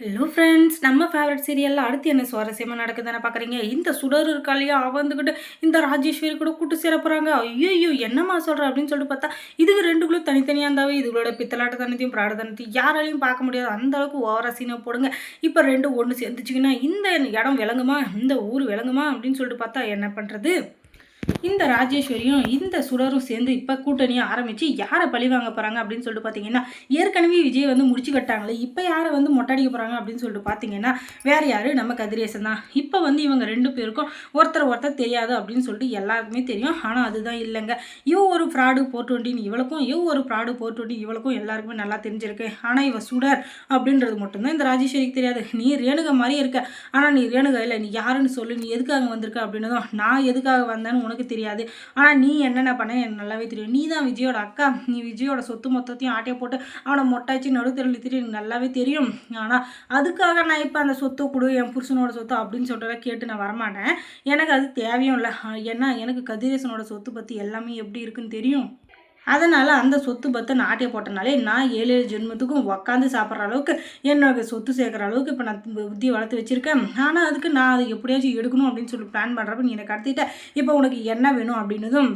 Hello friends நம்ம favourite சீரியலில் அடுத்து என்ன சுவாரஸ்யமாக நடக்குதுன்னு பார்க்குறீங்க இந்த சுடர் இருக்கா இல்லையா? அவ வந்துக்கிட்டு இந்த ராஜேஸ்வரி கூட கூட்டு சேர போகிறாங்க ஐயோ என்னம்மா சொல்கிற அப்படின்னு சொல்லிட்டு பார்த்தா இதுக்கு ரெண்டுக்குள்ளும் தனித்தனியாக இருந்தாவே இதுகளோட பித்தலாட்ட தனத்தையும் பிராட தனத்தையும் யாராலையும் பார்க்க முடியாது. அந்த அளவுக்கு ஓவரா சீனை போடுங்க. இப்போ ரெண்டு ஒன்று சேர்ந்துச்சிங்கன்னா இந்த இடம் விளங்குமா? இந்த ஊர் விளங்குமா? அப்படின்னு சொல்லிட்டு பார்த்தா என்ன பண்ணுறது இந்த ராஜேஸ்வரியும் இந்த சுடரும் சேர்ந்து இப்போ கூட்டணியை ஆரம்பித்து யாரை பழி வாங்க போகிறாங்க அப்படின்னு சொல்லிட்டு பார்த்தீங்கன்னா ஏற்கனவே விஜய் வந்து முடிச்சு கட்டாங்களே இப்போ யாரை வந்து மொட்டடிக்க போகிறாங்க அப்படின்னு சொல்லிட்டு பார்த்தீங்கன்னா வேறு யார்? நம்ம கதிரேசன் தான். இப்போ வந்து இவங்க ரெண்டு பேருக்கும் ஒருத்தர் ஒருத்தர் தெரியாது அப்படின்னு சொல்லிட்டு எல்லாருக்குமே தெரியும். ஆனால் அதுதான் இல்லைங்க. இவ ஒரு ஃப்ராடு போட்டுவண்டின்னு இவளுக்கும் இவ ஒரு ஃப்ராடு போட்டுவண்டி இவளுக்கும் எல்லாருக்குமே நல்லா தெரிஞ்சிருக்கு. ஆனால் இவ சுடர் அப்படின்றது மட்டும்தான் இந்த ராஜேஸ்வரிக்கு தெரியாது. நீ ரேணுகா மாதிரியே இருக்க. ஆனால் நீ ரேணுகா இல்லை நீ யாருன்னு சொல்லு நீ எதுக்காக வந்திருக்க அப்படின்னதும் நான் எதுக்காக வந்தேன்னு உனக்கு தெரியாது. ஆனால் நீ என்னென்ன பண்ண எனக்கு நல்லாவே தெரியும். நீ தான் விஜயோட அக்கா. நீ விஜயோட சொத்து மொத்தத்தையும் ஆட்டையை போட்டு அவனை மொட்டாச்சு நடுத்தரில் தெரியும் எனக்கு நல்லாவே தெரியும். ஆனால் அதுக்காக நான் இப்போ அந்த சொத்து கொடு என் புருஷனோட சொத்து அப்படின்னு சொல்லிட்டு கேட்டு நான் வரமாட்டேன். எனக்கு அது தேவையும் இல்லை. ஏன்னா எனக்கு கதிரேசனோட சொத்து பற்றி எல்லாமே எப்படி இருக்குன்னு தெரியும். அதனால் அந்த சொத்து பத்தை நாட்டிய போட்டனாலே நான் ஏழு ஏழு ஜென்மத்துக்கும் உக்காந்து சாப்பிட்ற அளவுக்கு என்னோட சொத்து சேர்க்குற அளவுக்கு இப்போ நான் புத்தி வளர்த்து வச்சுருக்கேன். ஆனால் அதுக்கு நான் அதை எப்படியாச்சும் எடுக்கணும் அப்படின்னு சொல்லி பிளான் பண்ணுறப்ப நீ எனக்கு கடத்திட்ட. இப்போ உனக்கு என்ன வேணும் அப்படின்னதும்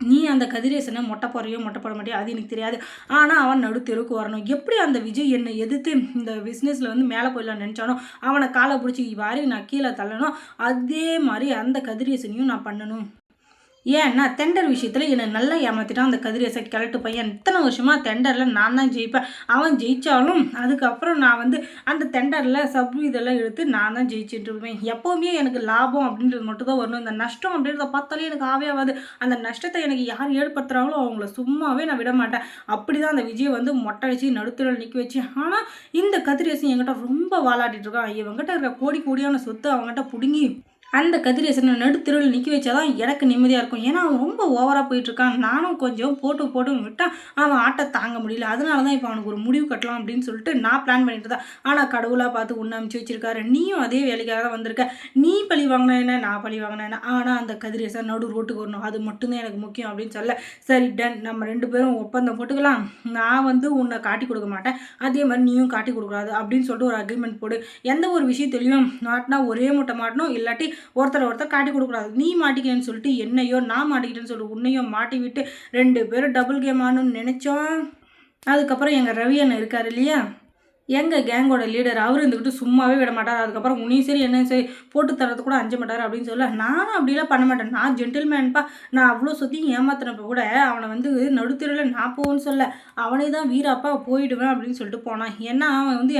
நீ அந்த கதிரேசனை மொட்டை போறையோ மொட்டை போட மாட்டியோ அது எனக்கு தெரியாது. ஆனால் அவன் நடுத்தெருக்கு வரணும். எப்படி அந்த விஜய் என்னை எதிர்த்து இந்த பிஸ்னஸில் வந்து மேலே போயிடலாம் நினச்சானோ அவனை காலை பிடிச்சி வாரி நான் கீழே தள்ளணும். அதே மாதிரி அந்த கதிரேசனையும் நான் பண்ணணும். ஏன்னா தெண்டர் விஷயத்தில் என்னை நல்லா ஏமாற்றிட்டான் அந்த கதிரேச கிழட்டு பையன். இத்தனை வருஷமாக தெண்டரில் நான் தான் ஜெயிப்பேன். அவன் ஜெயித்தாலும் அதுக்கப்புறம் நான் வந்து அந்த தெண்டரில் சப் இதெல்லாம் எடுத்து நான் தான் ஜெயிச்சுட்டு இருப்பேன். எப்போவுமே எனக்கு லாபம் அப்படின்றது மட்டும் தான் வரணும். இந்த நஷ்டம் அப்படின்றத பார்த்தாலே எனக்கு ஆவே ஆகாது. அந்த நஷ்டத்தை எனக்கு யார் ஏற்படுத்துகிறாங்களோ அவங்கள சும்மாவே நான் விட மாட்டேன். அப்படி தான் அந்த விஜயை வந்து மொட்டை அடித்து நடுத்தரில் நிற்க வச்சு. ஆனால் இந்த கதிரேசன் என்கிட்ட ரொம்ப வாலாட்டிட்டு இருக்கான். இவங்ககிட்ட இருக்கிற கோடி கோடியான சொத்து அவங்ககிட்ட பிடுங்கி அந்த கதிரேசனை நடுத்தெருவில் நிற்க வச்சாதான் எனக்கு நிம்மதியாக இருக்கும். ஏன்னா அவன் ரொம்ப ஓவராக போயிட்டுருக்கான். நானும் கொஞ்சம் போட்டு போட்டு விட்டான் அவன் ஆட்டை தாங்க முடியல. அதனால தான் இப்போ அவனுக்கு ஒரு முடிவு கட்டலாம் அப்படின்னு சொல்லிட்டு நான் பிளான் பண்ணிட்டு தான். ஆனால் கடவுளாக பார்த்து ஒன்று அமுச்சு வச்சிருக்காரு. நீயும் அதே வேலைக்காக தான் வந்திருக்க. நீ பழி வாங்கின என்ன? நான் பழி வாங்கினேன் ஆனால் அந்த கதிரேசன் நடு ரோட்டுக்கு வரணும். அது மட்டும்தான் எனக்கு முக்கியம் அப்படின்னு சொல்ல சரி டன் நம்ம ரெண்டு பேரும் ஒப்பந்தம் போட்டுக்கலாம். நான் வந்து உன்னை காட்டி கொடுக்க மாட்டேன். அதே மாதிரி நீயும் காட்டி கொடுக்கூடாது அப்படின்னு சொல்லிட்டு ஒரு அக்ரிமெண்ட் போடு. எந்த ஒரு விஷயத்துலையும் மாட்டினா ஒரே மூட்டை மாட்டணும். இல்லாட்டி ஒருத்தர் ஒருத்தர் காட்டி கொடுக்கூடாது நீ மாட்டிக்கிறேன்னு சொல்லிட்டு என்னையோ நான் மாட்டிக்கிட்டேன்னு சொல்லிட்டு உன்னையோ மாட்டி விட்டு ரெண்டு பேரும் டபுள் கேம் ஆகணும்னு நினச்சோம். அதுக்கப்புறம் எங்கள் ரவி அண்ணன் இருக்கார் இல்லையா? எங்கள் கேங்கோட லீடர் அவர் இருந்துக்கிட்டு சும்மாவே விட மாட்டார். அதுக்கப்புறம் உன்னையும் சரி என்ன சரி போட்டு தரது கூட அஞ்ச மாட்டார் அப்படின்னு சொல்ல நானும் அப்படிலாம் பண்ண மாட்டேன். நான் ஜென்டில்மேன்ப்பா நான் அவ்வளோ சுற்றியும் ஏமாத்தினப்ப கூட அவனை வந்து நடுத்தருவில் நான் போகணும்னு சொல்ல அவனே தான் வீராப்பா போயிடுவேன் அப்படின்னு சொல்லிட்டு போனான். ஏன்னா அவன் வந்து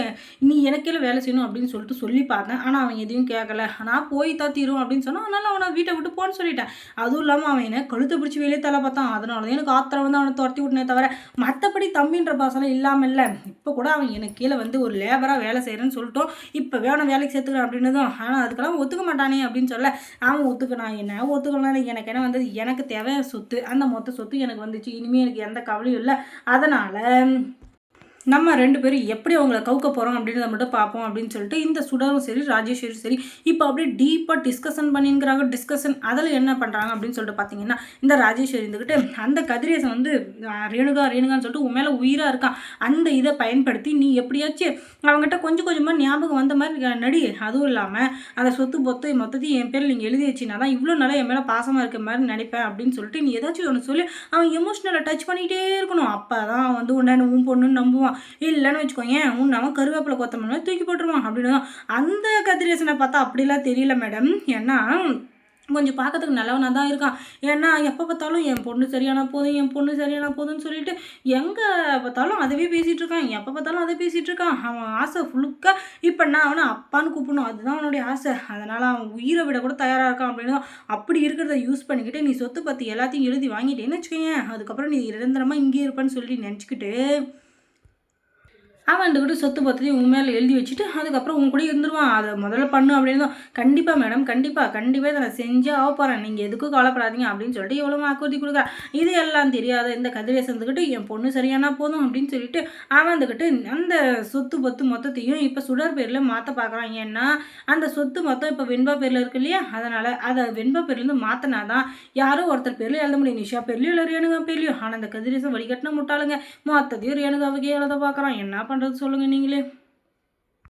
நீ எனக்கே வேலை செய்யணும் அப்படின்னு சொல்லிட்டு சொல்லி பார்த்தேன். ஆனால் அவன் எதையும் கேட்கல. நான் போய் தான் தீரும் அப்படின்னு சொன்னால் அதனால் அவனை வீட்டை விட்டு போன்னு சொல்லிட்டேன். அதுவும் இல்லாமல் அவன் என்ன கழுத்தை பிடிச்சி வெளியே தலை பார்த்தான். அதனால தான் எனக்கு ஆத்திரம் வந்து அவனை துரத்தி விட்டனே தவிர மற்றபடி தம்பின்ற பாசனம் இல்லாமல் இல்லை இப்போ கூட அவன் எனக்கு கீழே வந்து ஒரு லேபராக வேலை செய்கிறேன்னு சொல்லிட்டோம். இப்போ வேணும் வேலைக்கு சேர்த்துக்கிறேன் அப்படின்னதும் ஆனால் அதுக்கெல்லாம் ஒத்துக்க மாட்டானே அப்படின்னு சொல்ல அவன் ஒத்துக்கினான் என்ன ஒத்துக்கலாம் எனக்கு என்ன வந்தது? எனக்கு தேவை சொத்து அந்த மொத்த சொத்து எனக்கு வந்துச்சு. இனிமேல் எனக்கு எந்த கவலையும் இல்லை. அதனால் நம்ம ரெண்டு பேரும் எப்படி அவங்கள கவுக்க போகிறோம் அப்படின்றத மட்டும் பார்ப்போம் அப்படின்னு சொல்லிட்டு இந்த சுடரும் சரி ராஜேஸ்வரி சரி இப்போ அப்படியே டீப்பாக டிஸ்கஷன் பண்ணிங்கிறாங்க டிஸ்கஷன் அதில் என்ன பண்ணுறாங்க அப்படின்னு சொல்லிட்டு பார்த்தீங்கன்னா இந்த ராஜேஸ்வரி இருந்துக்கிட்டு அந்த கதிரேசன் வந்து ரேணுகா ரேணுகான்னு சொல்லிட்டு உன் மேலே உயிராக இருக்கான். அந்த இதை பயன்படுத்தி நீ எப்படியாச்சும் அவங்ககிட்ட கொஞ்சம் கொஞ்சமாக ஞாபகம் வந்த மாதிரி நடி அதுவும் இல்லாமல் அந்த சொத்து பொத்து மொத்தத்தையும் என் பேரில் நீங்கள் எழுதி வச்சினா தான் இவ்வளோ நாளாக என் மேலே பாசமாக இருக்க மாதிரி நினைப்பேன் அப்படின்னு சொல்லிட்டு நீ ஏதாச்சும் ஒன்று சொல்லி அவன் எமோஷ்னலாக டச் பண்ணிகிட்டே இருக்கணும். அப்போ தான் வந்து உன்னை உன் பொண்ணுன்னு நம்புவான். இல்லைன்னு வச்சுக்கோங்க உன்னவன் கருவேப்பிலை கொத்தமல்லி தூக்கி போட்டுருவான் அப்படின்னு அந்த கதிரேசனை பார்த்தா அப்படிலாம் தெரியல மேடம் ஏன்னா கொஞ்சம் பார்க்கறதுக்கு நல்லவனாக தான் இருக்கான். ஏன்னா எப்போ பார்த்தாலும் என் பொண்ணு சரியான போதும் என் பொண்ணு சரியான போதும்னு சொல்லிட்டு எங்கே பார்த்தாலும் அதவே பேசிகிட்டு இருக்கான். எப்போ பார்த்தாலும் அதை பேசிகிட்டு இருக்கான். அவன் ஆசை ஃபுல்லுக்காக இப்போ நான் அவனை அப்பான்னு கூப்பிடணும். அதுதான் அவனுடைய ஆசை. அதனால் அவன் உயிரை விட கூட தயாராக இருக்கான் அப்படின்னு அப்படி இருக்கிறத யூஸ் பண்ணிக்கிட்டு நீ சொத்து பற்றி எல்லாத்தையும் எழுதி வாங்கிட்டேன்னு வச்சுக்கோங்க அதுக்கப்புறம் நீ நிரந்தரமாக இங்கே இருப்பேன்னு சொல்லி நினச்சிக்கிட்டு அவன் வந்துக்கிட்டு சொத்து பத்தையும் உன் மேலே எழுதி வச்சுட்டு அதுக்கப்புறம் உன் கூட இருந்துருவான். அதை முதல்ல பண்ணு அப்படின்னு தான். கண்டிப்பாக மேடம் கண்டிப்பாக கண்டிப்பாக இதை நான் செஞ்சே ஆக போகிறேன் நீங்கள் எதுக்கும் கவலைப்படாதீங்க அப்படின்னு சொல்லிட்டு எவ்வளோ வாக்குறுதி கொடுக்குறா. இது எல்லாம் தெரியாத இந்த கதிரேசன் இருந்துக்கிட்டு என் பொண்ணு சரியானா போதும் அப்படின்னு சொல்லிட்டு அவன் வந்துக்கிட்டு அந்த சொத்து பத்து மொத்தத்தையும் இப்போ சுடர் பேரில் மாற்ற பார்க்குறான் ஏன்னா அந்த சொத்து மொத்தம் இப்போ வெண்பா பேரில் இருக்கு இல்லையா? அதனால் அதை வெண்பா பேர்லேருந்து மாற்றினா தான் யாரும் ஒருத்தர் பேரில் எழுத முடியும். நிஷா பேர்லையும் இல்லை ரேணுகா பேர்லையும் ஆனால் அந்த கதிரேசன் வழிகட்டின முட்டாளுங்க. மொத்தத்தையும் ரேணுகாவுக்கே எழுத பார்க்குறான் என்ன பண்ணுறது சொல்லுங்கள் நீங்களே.